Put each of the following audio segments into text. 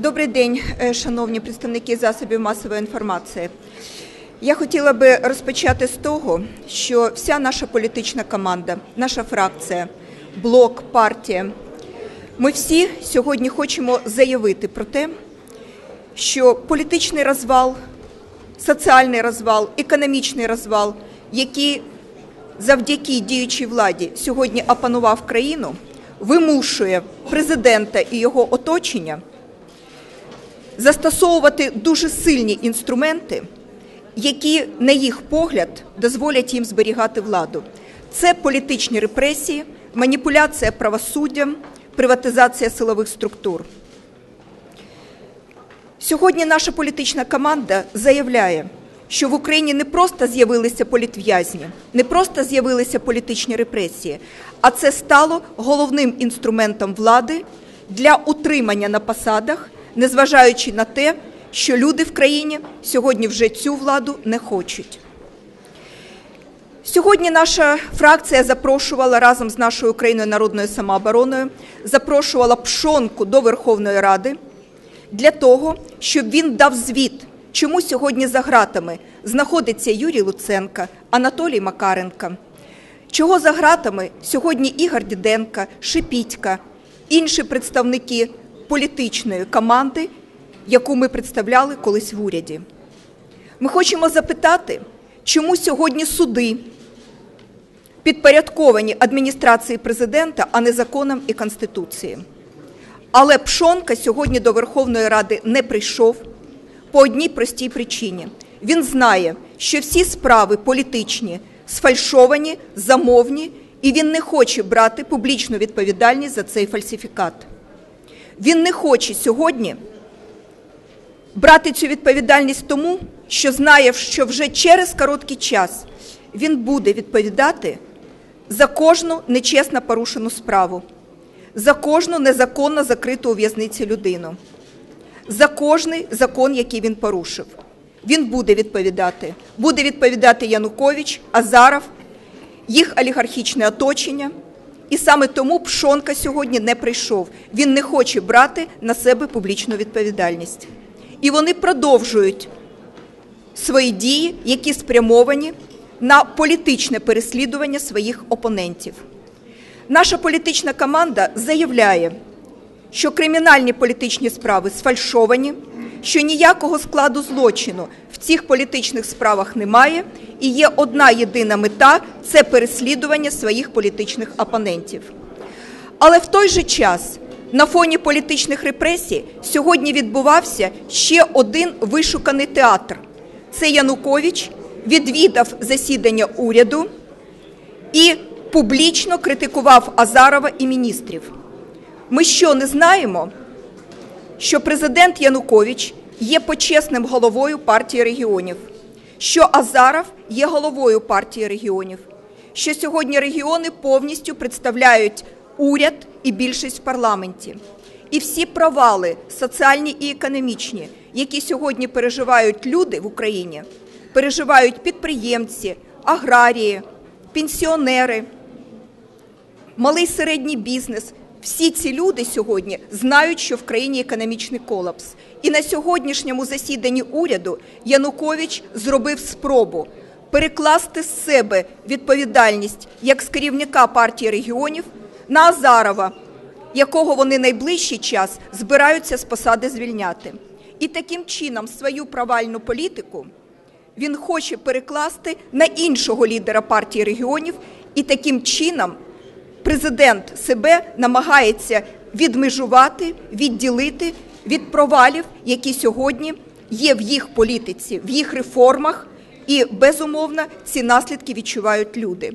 Добрий день, е, шановні представники засобів масової інформації. Я хотіла би розпочати з того, що вся наша політична команда, наша фракція, блок, партія, ми всі сьогодні хочемо заявити про те, що політичний розвал, соціальний розвал, економічний розвал, який завдяки діючій владі сьогодні опанував країну, вимушує президента і його оточення застосовувати дуже сильні інструменти, які, на їх погляд, дозволять їм зберігати владу. Це політичні репресії, маніпуляція правосуддям, приватизація силових структур. Сьогодні наша політична команда заявляє, що в Україні не просто з'явилися політв'язні, не просто з'явилися політичні репресії, а це стало головним інструментом влади для утримання на посадах, незважаючи на те, що люди в країні сьогодні вже цю владу не хочуть. Сьогодні наша фракція запрошувала разом з нашою Україною народною самообороною, запрошувала Пшонку до Верховної Ради для того, щоб він дав звіт, чому сьогодні за ґратами знаходиться Юрій Луценко, Анатолій Макаренко, чого за ґратами сьогодні Ігор Діденко, Шипітька, інші представники політичної команди, яку ми представляли колись в уряді. Ми хочемо запитати, чому сьогодні суди підпорядковані адміністрації президента, а не законам і Конституції. Але Пшонка сьогодні до Верховної Ради не прийшов по одній простій причині. Він знає, що всі справи політичні сфальшовані, замовні, і він не хоче брати публічну відповідальність за цей фальсифікат. Він не хоче сьогодні брати цю відповідальність тому, що знає, що вже через короткий час він буде відповідати за кожну нечесно порушену справу, за кожну незаконно закриту у в'язниці людину, за кожний закон, який він порушив. Він буде відповідати. Буде відповідати Янукович, Азаров, їх олігархічне оточення. І саме тому Пшонка сьогодні не прийшов. Він не хоче брати на себе публічну відповідальність. І вони продовжують свої дії, які спрямовані на політичне переслідування своїх опонентів. Наша політична команда заявляє, що кримінальні політичні справи сфальшовані, що ніякого складу злочину в цих політичних справах немає, і є одна єдина мета це переслідування своїх політичних опонентів. Але в той же час на фоні політичних репресій сьогодні відбувався ще один вишуканий театр. Це Янукович відвідав засідання уряду і публічно критикував Азарова і міністрів. Ми що не знаємо, що президент Янукович є почесним головою партії регіонів, що Азаров є головою партії регіонів, що сьогодні регіони повністю представляють уряд і більшість в парламенті. І всі провали соціальні і економічні, які сьогодні переживають люди в Україні, переживають підприємці, аграрії, пенсіонери, малий середній бізнес. Всі ці люди сьогодні знають, що в країні економічний колапс. І на сьогоднішньому засіданні уряду Янукович зробив спробу перекласти з себе відповідальність як з керівника партії регіонів на Азарова, якого вони найближчий час збираються з посади звільняти. І таким чином свою провальну політику він хоче перекласти на іншого лідера партії регіонів, і таким чином президент себе намагається відмежувати, відділити від провалів, які сьогодні є в їх політиці, в їх реформах, і безумовно ці наслідки відчувають люди.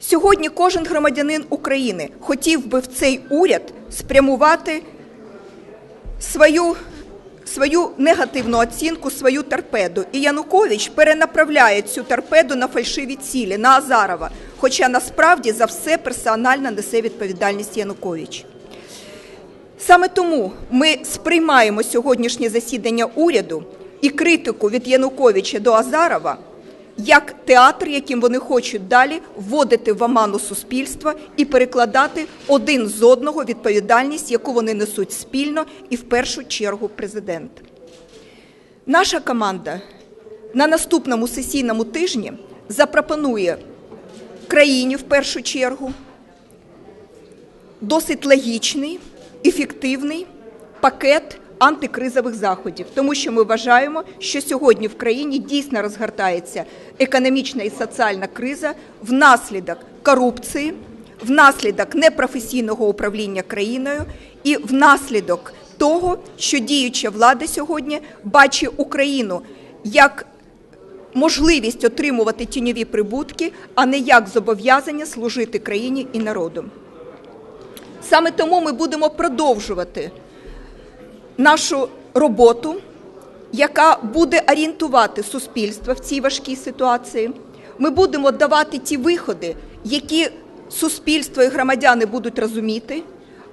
Сьогодні кожен громадянин України хотів би в цей уряд спрямувати свою свою негативну оцінку, свою торпеду. І Янукович перенаправляє цю торпеду на фальшиві цілі, на Азарова. Хоча насправді за все персонально несе відповідальність Янукович. Саме тому ми сприймаємо сьогоднішнє засідання уряду і критику від Януковича до Азарова як театр, яким вони хочуть далі вводити в оману суспільства і перекладати один з одного відповідальність, яку вони несуть спільно і в першу чергу президент. Наша команда на наступному сесійному тижні запропонує країні в першу чергу. Досить логічний, ефективний пакет антикризових заходів, тому що ми вважаємо, що сьогодні в країні дійсно розгортається економічна і соціальна криза внаслідок корупції, внаслідок непрофесійного управління країною і внаслідок того, що діюча влада сьогодні бачить Україну як можливість отримувати тіньові прибутки, а не як зобов'язання служити країні і народу. Саме тому ми будемо продовжувати нашу роботу, яка буде орієнтувати суспільство в цій важкій ситуації. Ми будемо давати ті виходи, які суспільство і громадяни будуть розуміти.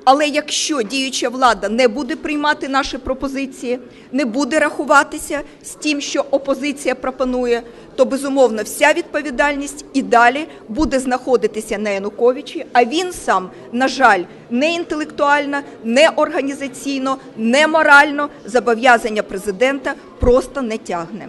Але якщо діюча влада не буде приймати наші пропозиції, не буде рахуватися з тим, що опозиція пропонує, то безумовно вся відповідальність і далі буде знаходитися на Януковичі. А він сам, на жаль, не інтелектуально, не організаційно, не морально зобов'язання президента просто не тягне.